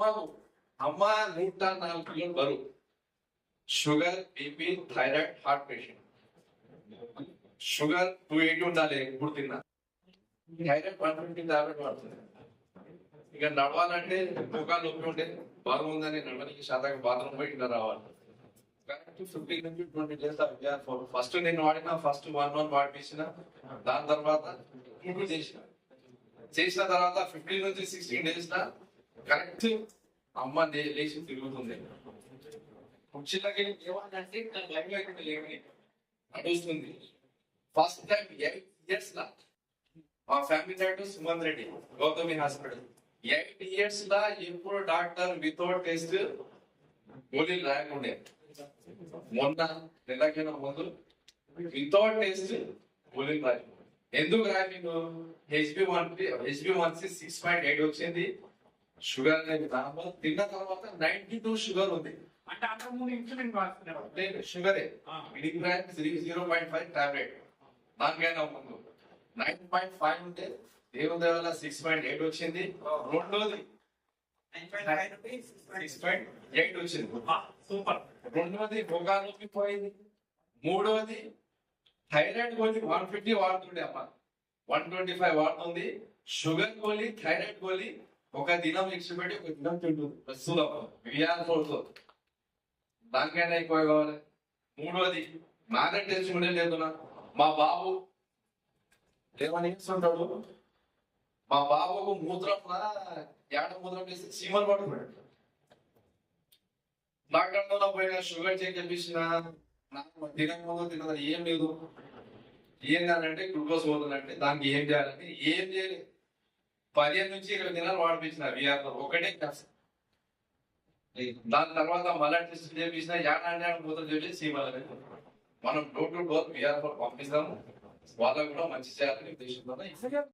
అమ్మకు అమ్మ నూట నాలుగు కిలోలు బరువు sugar BP thyroid heart patient sugar two eighty ఉండాలి ఇప్పుడు తిన్నా థైరాయిడ్ వన్ ఫిఫ్టీ టాబ్లెట్ పడుతుంది ఇక నడవాలంటే ముఖాలు నొప్పి ఉంటే బాగా ఉందని నడవడానికి శాతం బాత్రూమ్ పోయి ఇలా రావాలి కరెక్ట్ ఫిఫ్టీన్ నుంచి ట్వంటీ డేస్ ఫస్ట్ నేను వాడిన ఫస్ట్ వన్ వన్ వాడిపించిన దాని తర్వాత ఇది చేసిన చేసిన తర్వాత ఫిఫ్టీన్ నుంచి సిక్స్టీన్ డేస్ కరెక్ట్. అమ్మ లేచి తిరుగుతుంది. కుర్చీలకి ఏమంటే నా లైఫ్ లేవని నడుస్తుంది. ఫస్ట్ టైం ఎయిట్ ఇయర్స్ లా. మా family doctor Sumanth Reddy Gautami hospital. Eight years లా ఎప్పుడు డాక్టర్ వితౌట్ టెస్ట్ గోళీలు రాయకుండే మొన్న నెలకైనా ముందు వితౌట్ టెస్ట్ గోళీలు రాయకుండా ఎందుకు రాయను HB one HB one six point eight వచ్చింది. షుగర్ అనేది నార్మల్ తిన్న తర్వాత నైన్టీ టూ షుగర్ ఉంది. అంటే అంతకు ముందు ఇన్సులిన్ లేదు షుగరే milligram zero point five tablet దానికైనా ముందు. నైన్ పాయింట్ ఫైవ్ ఉంటే దేవుని దేవాల సిక్స్ పాయింట్ ఎయిట్ వచ్చింది రెండోది సిక్స్ పాయింట్ ఎయిట్ వచ్చింది. సూపర్. రెండోది నొప్పి పోయింది. మూడోది థైరాయిడ్ గోళీ వన్ ఫిఫ్టీ వాడుతుండే అమ్మ. వన్ ట్వంటీ ఫైవ్ వాడుతుంది. షుగర్ గోళీ థైరాయిడ్ గోళీ ఒక దినం ఇచ్చి పెట్టి ఒక దినం తింటుంది. ప్రస్తుతం విఆర్ ఫోర్ దానికైనా ఎక్కువ కావాలి. మూడోది నాదే టెస్ట్ కూడా లేదు నా మా బాబు ఏమని చేస్తుంటాడు? మా బాబుకు మూత్రం ఏడ మూత్రం చేసి చీమలు పడుతున్నాడు డాక్టర్ పోయిన షుగర్ చెక్ చేపించిన నాకు తినక ముందు తినదా ఏం లేదు. ఏం కాదంటే గ్లూకోజ్ పోతుందంటే దానికి ఏం చేయాలంటే ఏం చేయలేదు. పదిహేను నుంచి ఇరవై దినాలు వాడిపించిన విఆర్ ఒకటే క్లాస్ దాని తర్వాత మళ్ళా టెస్ట్ చేపించిన ఏడాది మూత్రం చెప్పి సీమాలని మనం డోర్ టు డోర్ విఆర్ పంపిస్తాము. వాళ్ళకు కూడా మంచి చేయాలని ఉద్దేశంతో